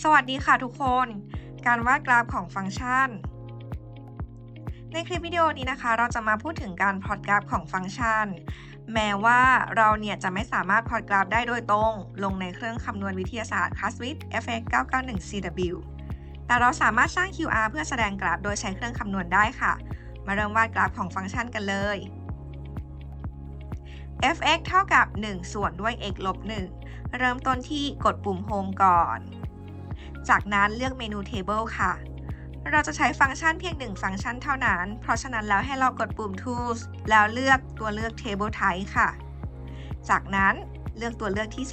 สวัสดีค่ะทุกคน การวาดกราฟของฟังก์ชัน ในคลิปวิดีโอนี้นะคะ เราจะมาพูดถึงการพลอตกราฟของฟังก์ชัน แม้ว่าเราเนี่ยจะไม่สามารถพลอตกราฟได้โดยตรง ลงในเครื่องคำนวณวิทยาศาสตร์ Classwith FX 991 CW แต่เราสามารถสร้าง QR เพื่อแสดงกราฟโดยใช้เครื่องคำนวณได้ค่ะ มาเริ่มวาดกราฟของฟังก์ชันกันเลย fx เท่ากับ 1 ส่วนด้วย x ลบ 1 เริ่มต้นที่กดปุ่ม Home ก่อน จากนั้นเลือกเมนู Table ค่ะ เราจะใช้ฟังก์ชันเพียงหนึ่งฟังก์ชันเท่านั้น เพราะฉะนั้นแล้วให้เรากดปุ่ม Tools แล้วเลือกตัวเลือก Table Type ค่ะ จากนั้นเลือกตัวเลือกที่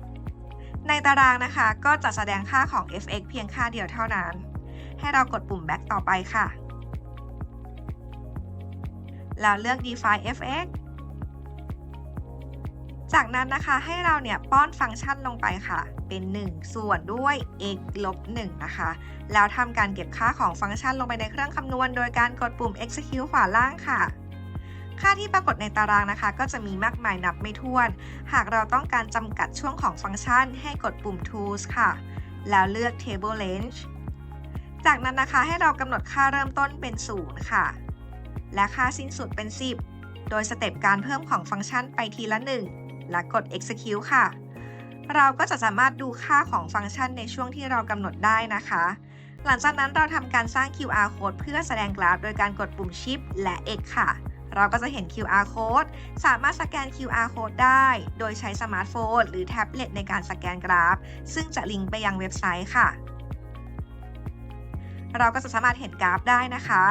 2 ในตารางนะคะก็จะแสดงค่าของ fx เพียงค่าเดียวเท่านั้น ให้เรากดปุ่ม Back ต่อไปค่ะ แล้วเลือก Define fx จากนั้นนะคะให้เราเนี่ยป้อนฟังก์ชันลงไปค่ะ เป็น 1 ส่วนด้วย x ลบ1นะคะ แล้วทำการเก็บค่าของฟังก์ชันลงไปในเครื่องคำนวณ โดยการกดปุ่ม execute ขวาล่างค่ะ ค่าที่ปรากฏในตารางนะคะ ก็จะมีมากมายนับไม่ถ้วน หากเราต้องการจำกัดช่วงของฟังก์ชัน ให้กดปุ่ม tools ค่ะ แล้วเลือก table range จากนั้นนะคะให้เรากำหนดค่าเริ่มต้นเป็น 0 ค่ะ และค่าสิ้นสุดเป็น 10 โดยสเต็ปการเพิ่มของฟังก์ชันไปทีละ 1 และกด execute ค่ะ เราก็จะสามารถดูค่าของฟังก์ชันในช่วงที่เรากำหนดได้นะคะ หลังจากนั้นเราทำการสร้าง QR code เพื่อแสดงกราฟ โดยการกดปุ่ม Shift และ X ค่ะ เราก็จะเห็น QR code สามารถสแกน QR code ได้ โดยใช้สมาร์ทโฟนหรือแท็บเล็ตในการสแกนกราฟ ซึ่งจะลิงก์ไปยังเว็บไซต์ค่ะ เราก็จะสามารถเห็นกราฟได้นะคะ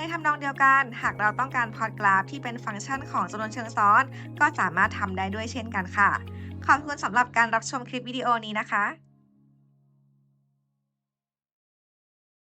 ในทำนองเดียวกัน หากเราต้องการพอดกราฟที่เป็นฟังก์ชันของจำนวนเชิงซ้อน ก็สามารถทำได้ด้วยเช่นกันค่ะ ขอบคุณสำหรับการรับชมคลิปวิดีโอนี้นะคะ